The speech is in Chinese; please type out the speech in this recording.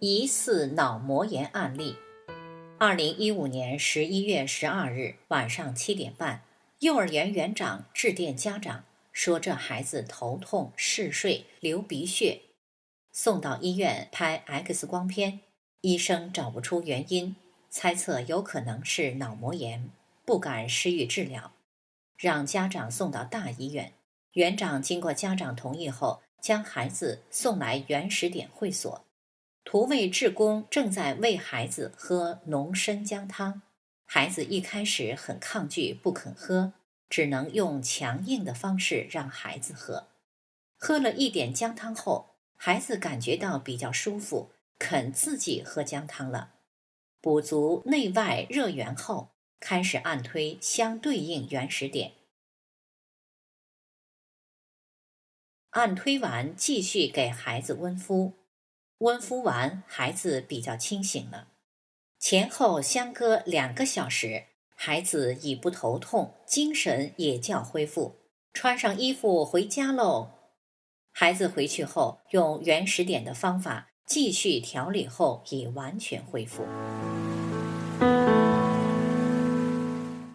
疑似脑膜炎案例。二零一五年十一月十二日晚上七点半，幼儿园园长致电家长，说这孩子头痛、嗜睡、流鼻血，送到医院拍 X 光片，医生找不出原因，猜测有可能是脑膜炎，不敢施予治疗，让家长送到大医院。园长经过家长同意后，将孩子送来原始点会所。图卫志工正在喂孩子喝浓参姜汤，孩子一开始很抗拒，不肯喝，只能用强硬的方式让孩子喝。喝了一点姜汤后，孩子感觉到比较舒服，肯自己喝姜汤了。补足内外热源后，开始按推相对应原始点。按推完，继续给孩子温敷。温敷完，孩子比较清醒了。前后相隔两个小时，孩子已不头痛，精神也较恢复。穿上衣服回家喽。孩子回去后，用原始点的方法继续调理后，已完全恢复。